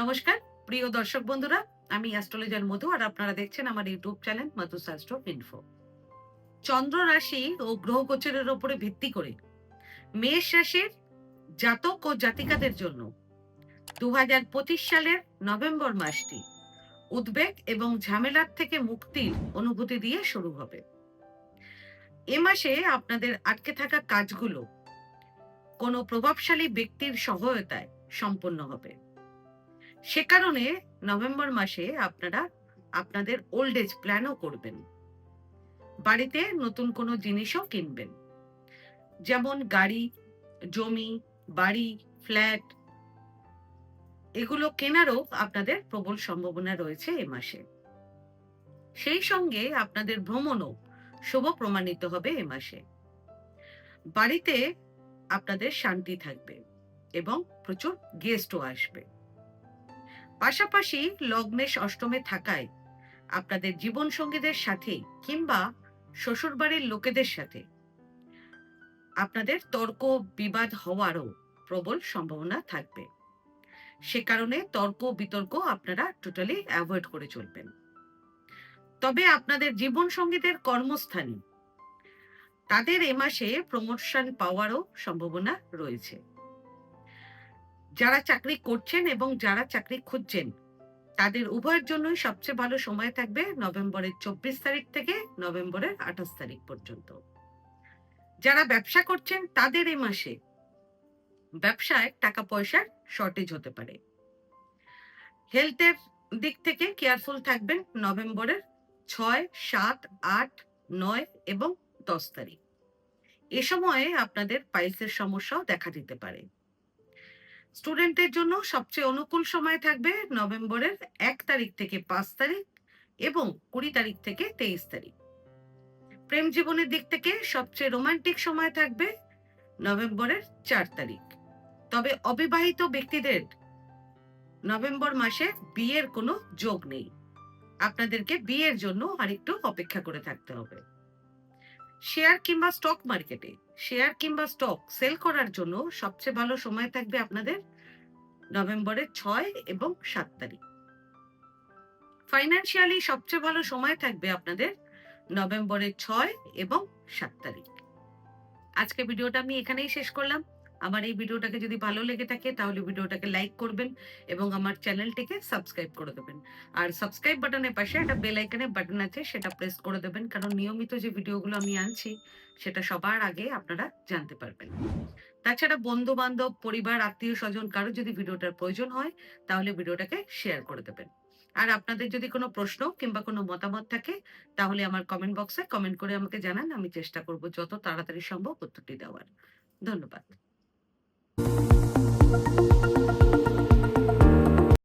নমস্কার, প্রিয় দর্শক বন্ধুরা, আমি অ্যাস্ট্রোলজার মধু আর আপনারা দেখছেন আমার ইউটিউব চ্যানেল মধু শাস্ত্র ইনফো। চন্দ্র রাশি ও গ্রহ গোচরের উপরে ভিত্তি করে মেষ রাশির জাতক ও জাতিকাদের জন্য দু সালের নভেম্বর মাসটি উদ্বেগ এবং ঝামেলার থেকে মুক্তির অনুভূতি দিয়ে শুরু হবে। এ মাসে আপনাদের আটকে থাকা কাজগুলো কোনো প্রভাবশালী ব্যক্তির সহায়তায় সম্পন্ন হবে। সে কারণে নভেম্বর মাসে আপনারা আপনাদের ওল্ড এজ প্ল্যানও করবেন। বাড়িতে নতুন কোনো জিনিসও কিনবেন। যেমন গাড়ি, জমি, বাড়ি ফ্ল্যাট এগুলো কেনারও আপনাদের প্রবল সম্ভাবনা রয়েছে এ মাসে। সেই সঙ্গে আপনাদের ভ্রমণও শুভ প্রমাণিত হবে এ মাসে। বাড়িতে আপনাদের শান্তি থাকবে এবং প্রচুর গেস্টও আসবে। পাশাপাশি লগ্নেশ অষ্টমে থাকায় আপনাদের জীবন সঙ্গীদের সাথে কিংবা শ্বশুরবাড়ির লোকেদের সাথে আপনাদের তর্ক বিবাদ হওয়ারও প্রবল সম্ভাবনা থাকবে। সে কারণে তর্ক বিতর্ক আপনারা টোটালি অ্যাভয়েড করে চলবেন। তবে আপনাদের জীবন সঙ্গীদের কর্মস্থানে তাদের এ মাসে প্রমোশন পাওয়ারও সম্ভাবনা রয়েছে। যারা চাকরি করছেন এবং যারা চাকরি খুঁজছেন, তাদের উভয়ের জন্যই সবচেয়ে ভালো সময় থাকবে নভেম্বরের চব্বিশ তারিখ থেকে নভেম্বরের আঠাশ তারিখ পর্যন্ত। যারা ব্যবসা করছেন তাদের এই মাসে ব্যবসায় টাকা পয়সার শর্টেজ হতে পারে। হেলথের দিক থেকে কেয়ারফুল থাকবেন নভেম্বরের ছয়, সাত, আট, নয় এবং দশ তারিখ। এ সময়ে আপনাদের পাইলসের সমস্যাও দেখা দিতে পারে। স্টুডেন্টের জন্য সবচেয়ে অনুকূল সময় থাকবে নভেম্বরের এক তারিখ থেকে পাঁচ তারিখ এবং কুড়ি তারিখ থেকে তেইশ তারিখ। প্রেম জীবনের দিক থেকে সবচেয়ে রোমান্টিক সময় থাকবে নভেম্বরের চার তারিখ। তবে অবিবাহিত ব্যক্তিদের নভেম্বর মাসে বিয়ের কোনো যোগ নেই। আপনাদেরকে বিয়ের জন্য আরেকটু অপেক্ষা করে থাকতে হবে। শেয়ার কিংবা স্টক মার্কেটে শেয়ার কিংবা স্টক সেল করার জন্য সবচেয়ে ভালো সময় থাকবে আপনাদের নভেম্বরের ছয় এবং সাত তারিখ। ফাইন্যান্সিয়ালি সবচেয়ে ভালো সময় থাকবে আপনাদের নভেম্বরের ছয় এবং সাত তারিখ। আজকে ভিডিওটা আমি এখানেই শেষ করলাম। আমার এই ভিডিওটাকে যদি ভালো লেগে থাকে, তাহলে ভিডিওটাকে লাইক করবেন এবং আমার চ্যানেলটিকে সাবস্ক্রাইব করে দেবেন। আর সাবস্ক্রাইব বাটনের পাশে একটা বেল আইকনের বাটন আছে, সেটা প্রেস করে দেবেন, কারণ নিয়মিত যে ভিডিওগুলো আমি আনছি, সেটা সবার আগে আপনারা জানতে পারবেন। তাছাড়া বন্ধু বান্ধব পরিবার, আত্মীয় স্বজন কারও যদি ভিডিওটার প্রয়োজন হয়, তাহলে ভিডিওটাকে শেয়ার করে দেবেন। আর আপনাদের যদি কোনো প্রশ্ন কিংবা কোনো মতামত থাকে, তাহলে আমার কমেন্ট বক্সে কমেন্ট করে আমাকে জানান, আমি চেষ্টা করব যত তাড়াতাড়ি সম্ভব উত্তরটি দেওয়ার। ধন্যবাদ। Thank you.